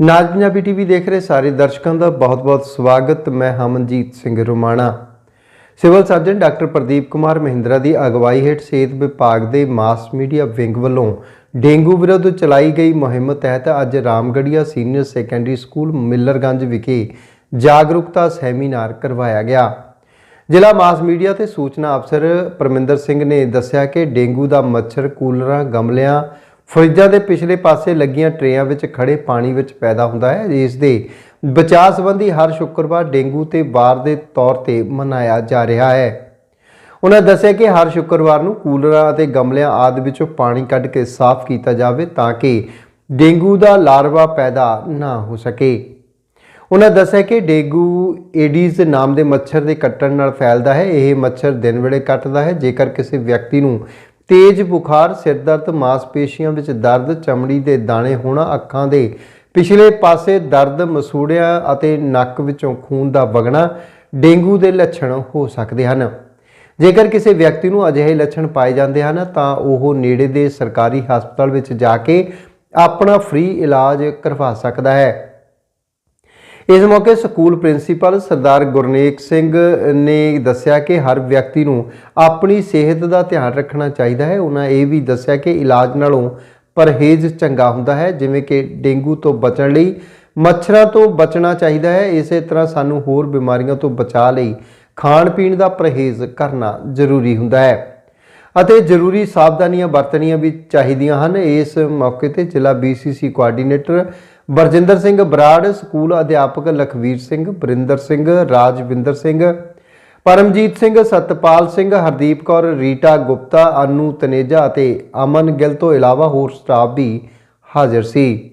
ਨਾਜ Punjabi TV ਦੇਖ ਰਹੇ ਸਾਰੇ ਦਰਸ਼ਕਾਂ ਦਾ ਬਹੁਤ-ਬਹੁਤ ਸਵਾਗਤ। ਮੈਂ Hamanjeet Singh Romana. Civil surgeon doctor Pradeep Kumar Mahindra ਦੀ ਅਗਵਾਈ ਹੇਠ ਸਿਹਤ ਵਿਭਾਗ ਦੇ ਮਾਸ ਮੀਡੀਆ ਵਿੰਗ ਵੱਲੋਂ ਡੇਂਗੂ ਵਿਰੁੱਧ ਚਲਾਈ ਗਈ ਮੁਹਿੰਮ ਤਹਿਤ ਅੱਜ Ramgarhia senior secondary school Millerganj ਵਿਖੇ ਜਾਗਰੂਕਤਾ ਸੈਮੀਨਾਰ ਕਰਵਾਇਆ ਗਿਆ। ਜ਼ਿਲ੍ਹਾ ਮਾਸ ਮੀਡੀਆ ਤੇ ਸੂਚਨਾ ਅਫਸਰ ਪਰਮਿੰਦਰ ਸਿੰਘ ਨੇ ਦੱਸਿਆ ਕਿ ਡੇਂਗੂ ਦਾ ਮੱਛਰ ਕੂਲਰਾਂ, ਗਮਲਿਆਂ ਫਰਿੱਜਾਂ ਦੇ ਪਿਛਲੇ ਪਾਸੇ ਲੱਗੀਆਂ ਟਰੇਆਂ ਵਿੱਚ ਖੜੇ ਪਾਣੀ ਵਿੱਚ ਪੈਦਾ ਹੁੰਦਾ ਹੈ। ਇਸ ਦੇ ਬਚਾਅ ਸੰਬੰਧੀ ਹਰ ਸ਼ੁੱਕਰਵਾਰ ਡੇਂਗੂ ਤੇ ਵਾਰ ਦੇ ਤੌਰ ਤੇ ਮਨਾਇਆ ਜਾ ਰਿਹਾ ਹੈ। ਉਹਨਾਂ ਦੱਸਿਆ ਕਿ ਹਰ ਸ਼ੁੱਕਰਵਾਰ ਨੂੰ ਕੂਲਰਾਂ ਅਤੇ ਗਮਲਿਆਂ ਆਦਿ ਵਿੱਚੋਂ ਪਾਣੀ ਕੱਢ ਕੇ ਸਾਫ਼ ਕੀਤਾ ਜਾਵੇ ਤਾਂ ਕਿ ਡੇਂਗੂ ਦਾ ਲਾਰਵਾ ਪੈਦਾ ਨਾ ਹੋ ਸਕੇ। ਉਹਨਾਂ ਦੱਸਿਆ ਕਿ ਡੇਂਗੂ ਏਡੀਜ਼ ਨਾਮ ਦੇ ਮੱਛਰ ਦੇ ਕੱਟਣ ਨਾਲ ਫੈਲਦਾ ਹੈ। ਇਹ ਮੱਛਰ ਦਿਨ ਵੇਲੇ ਕੱਟਦਾ ਹੈ। ਜੇਕਰ ਕਿਸੇ ਵਿਅਕਤੀ ਨੂੰ ਤੇਜ਼ ਬੁਖਾਰ ਸਿਰ ਦਰਦ ਮਾਸਪੇਸ਼ੀਆਂ ਵਿੱਚ ਦਰਦ, ਚਮੜੀ ਦੇ ਦਾਣੇ ਹੋਣਾ, ਅੱਖਾਂ ਦੇ ਪਿਛਲੇ ਪਾਸੇ ਦਰਦ, ਮਸੂੜਿਆਂ ਅਤੇ ਨੱਕ ਵਿੱਚੋਂ ਖੂਨ ਦਾ ਵਗਣਾ, ਡੇਂਗੂ ਦੇ ਲੱਛਣ ਹੋ ਸਕਦੇ ਹਨ। ਜੇਕਰ ਕਿਸੇ ਵਿਅਕਤੀ ਨੂੰ ਅਜਿਹੇ ਲੱਛਣ ਪਾਏ ਜਾਂਦੇ ਹਨ, ਤਾਂ ਉਹ ਨੇੜੇ ਦੇ ਸਰਕਾਰੀ ਹਸਪਤਾਲ ਵਿੱਚ ਜਾ ਕੇ ਆਪਣਾ ਫ੍ਰੀ ਇਲਾਜ ਕਰਵਾ ਸਕਦਾ ਹੈ। ਇਸ ਮੌਕੇ ਸਕੂਲ ਪ੍ਰਿੰਸੀਪਲ ਸਰਦਾਰ ਗੁਰਨੇਕ ਸਿੰਘ ਨੇ ਦੱਸਿਆ ਕਿ ਹਰ ਵਿਅਕਤੀ ਨੂੰ ਆਪਣੀ ਸਿਹਤ ਦਾ ਧਿਆਨ ਰੱਖਣਾ ਚਾਹੀਦਾ ਹੈ। ਉਹਨਾਂ ਇਹ ਵੀ ਦੱਸਿਆ ਕਿ ਇਲਾਜ ਨਾਲੋਂ ਪਰਹੇਜ਼ ਚੰਗਾ ਹੁੰਦਾ ਹੈ, ਜਿਵੇਂ ਕਿ ਡੇਂਗੂ ਤੋਂ ਬਚਣ ਲਈ ਮੱਛਰਾਂ ਤੋਂ ਬਚਣਾ ਚਾਹੀਦਾ ਹੈ। ਇਸੇ ਤਰ੍ਹਾਂ ਸਾਨੂੰ ਹੋਰ ਬਿਮਾਰੀਆਂ ਤੋਂ ਬਚਾਅ ਲਈ ਖਾਣ ਪੀਣ ਦਾ ਪਰਹੇਜ਼ ਕਰਨਾ ਜ਼ਰੂਰੀ ਹੁੰਦਾ ਹੈ। ਅਤੇ ਜ਼ਰੂਰੀ ਸਾਵਧਾਨੀਆਂ ਵਰਤਣੀਆਂ ਵੀ ਚਾਹੀਦੀਆਂ ਹਨ। ਇਸ ਮੌਕੇ ਤੇ ਜ਼ਿਲ੍ਹਾ BCC coordinator Barjinder Singh Brar, school ਅਧਿਆਪਕ ਲਖਵੀਰ ਸਿੰਘ ਬਰਿੰਦਰ ਸਿੰਘ, ਰਾਜਵਿੰਦਰ ਸਿੰਘ, ਪਰਮਜੀਤ ਸਿੰਘ, ਸਤਪਾਲ ਸਿੰਘ, ਹਰਦੀਪ ਕੌਰ, ਰੀਟਾ ਗੁਪਤਾ, ਅਨੂ ਤਨੇਜਾ ਅਤੇ ਅਮਨ ਗਿੱਲ ਤੋਂ ਇਲਾਵਾ ਹੋਰ ਸਟਾਫ ਵੀ ਹਾਜ਼ਰ ਸੀ।